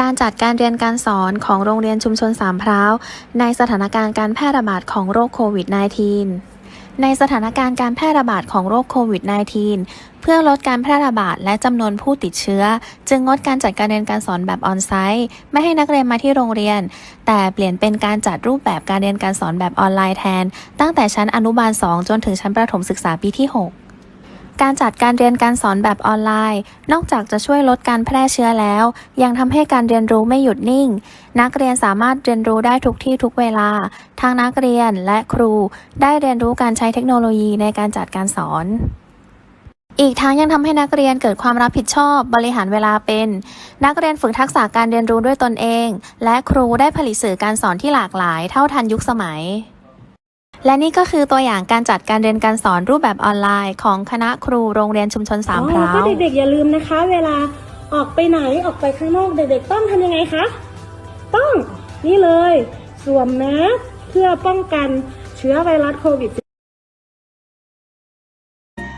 การจัดการเรียนการสอนของโรงเรียนชุมชนสามพร้าวในสถานการณ์การแพร่ระบาดของโรคโควิด -19 ในสถานการณ์การแพร่ระบาดของโรคโควิด -19 เพื่อลดการแพร่ระบาดและจำนวนผู้ติดเชื้อ จึงงดการจัดการเรียนการสอนแบบออนไซต์ไม่ให้นักเรียนมาที่โรงเรียน แต่เปลี่ยนเป็นการจัดรูปแบบการเรียนการสอนแบบออนไลน์แทน ตั้งแต่ชั้นอนุบาล 2 จนถึงชั้นประถมศึกษาปีที่ 6 การจัดการเรียนการสอนแบบออนไลน์ นอกจากจะช่วยลดการแพร่เชื้อแล้ว ยังทำให้การเรียนรู้ไม่หยุดนิ่ง นักเรียนสามารถเรียนรู้ได้ทุกที่ทุกเวลา ทั้งนักเรียนและครู ได้เรียนรู้การใช้เทคโนโลยีในการจัดการสอนอีกทั้งยังทำให้นักเรียนเกิดความรับผิดชอบบริหารเวลาเป็น นักเรียนฝึกทักษะการเรียนรู้ด้วยตนเอง และครูได้ผลิตสื่อการสอนที่หลากหลายเท่าทันยุคสมัย และนี่ก็คือตัวอย่างการจัดการเรียนการสอนรูปแบบออนไลน์ ของคณะครูโรงเรียนชุมชนสามพอ๋อร้าแล้วก็วเด็กๆอย่าลืมนะคะ เวลาออกไปไหนออกไปข้างนอกเด็กๆต้องทำยังไงคะต้องนี่เลยสวมแมสเพื่อป้องกันเชื้อไวรัสโควิด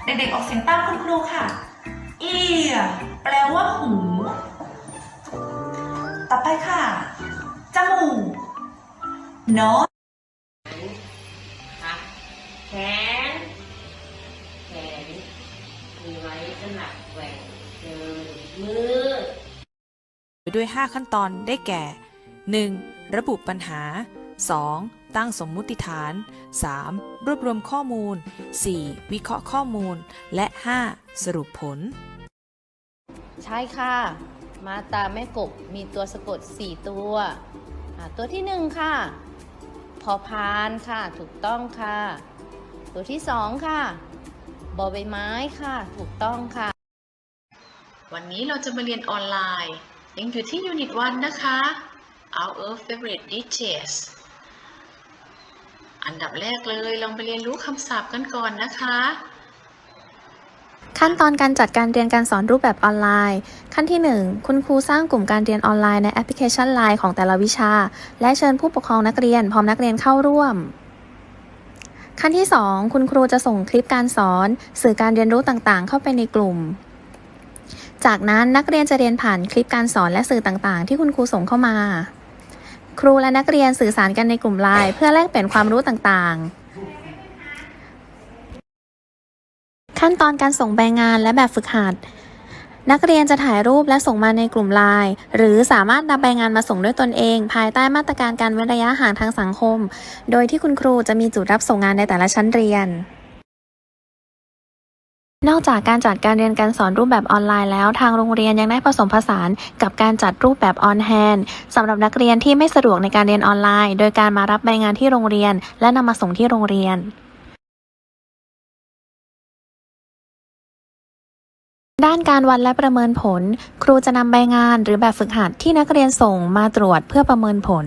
เด็กๆออกเสียงตามคุณครูค่ะ ear แปลว่าหู ต่อไปค่ะ จมูก nose ค่ะ แขน แขน มีไว้สำหรับแหว่งเดินมือ ด้วย 5 ขั้นตอนได้แก่ 1. ระบุปัญหา 2. ตั้งสมมุติฐาน 3. รวบรวมข้อมูล 4. วิเคราะห์ข้อมูล และ 5. สรุปผล ใช่ค่ะ มาตาแม่กบมีตัวสะกด 4 ตัวอ่าตัวที่ 1 ค่ะ พอพานค่ะ ถูกต้องค่ะ ตัวที่2ค่ะบอใบไม้ค่ะ ถูกต้องค่ะ วันนี้เราจะมาเรียนออนไลน์ยังอยู่ที่ Unit 1นะคะ Our favorite dishes อันดับแรกเลยลองไปเรียนรู้คำศัพท์กันก่อนนะคะ ขั้นตอนการจัดการเรียนการสอนรูปแบบออนไลน์ ขั้นที่ 1 คุณครูสร้างกลุ่มการเรียนออนไลน์ในแอปพลิเคชัน Line ของแต่ละวิชา และเชิญผู้ปกครองนักเรียนพร้อมนักเรียนเข้าร่วม ขั้นที่ 2 คุณครูจะส่งคลิปการสอน สื่อการเรียนรู้ต่างๆ เข้าไปในกลุ่ม จากนั้นนักเรียนจะเรียนผ่านคลิปการสอนและสื่อต่างๆ ที่คุณครูส่งเข้ามา ครูและนักเรียนสื่อสารกันในกลุ่มไลน์เพื่อแลกเปลี่ยนความรู้ต่างๆ ขั้นตอนการส่งใบงานและแบบฝึกหัด นักเรียนจะถ่ายรูปและส่งมาในกลุ่มไลน์หรือสามารถนำใบงานมาส่งด้วยตนเอง ภายใต้มาตรการการเว้นระยะห่างทางสังคม โดยที่คุณครูจะมีจุดรับส่งงานในแต่ละชั้นเรียนนอกจากการจัดการเรียนการสอนรูปแบบออนไลน์แล้ว ทางโรงเรียนยังได้ผสมผสานกับการจัดรูปแบบออนแฮนสำหรับนักเรียนที่ไม่สะดวกในการเรียนออนไลน์ โดยการมารับใบงานที่โรงเรียน และนำมาส่งที่โรงเรียน ด้านการวัดและประเมินผล ครูจะนำใบงานหรือแบบฝึกหัดที่นักเรียนส่งมาตรวจเพื่อประเมินผลน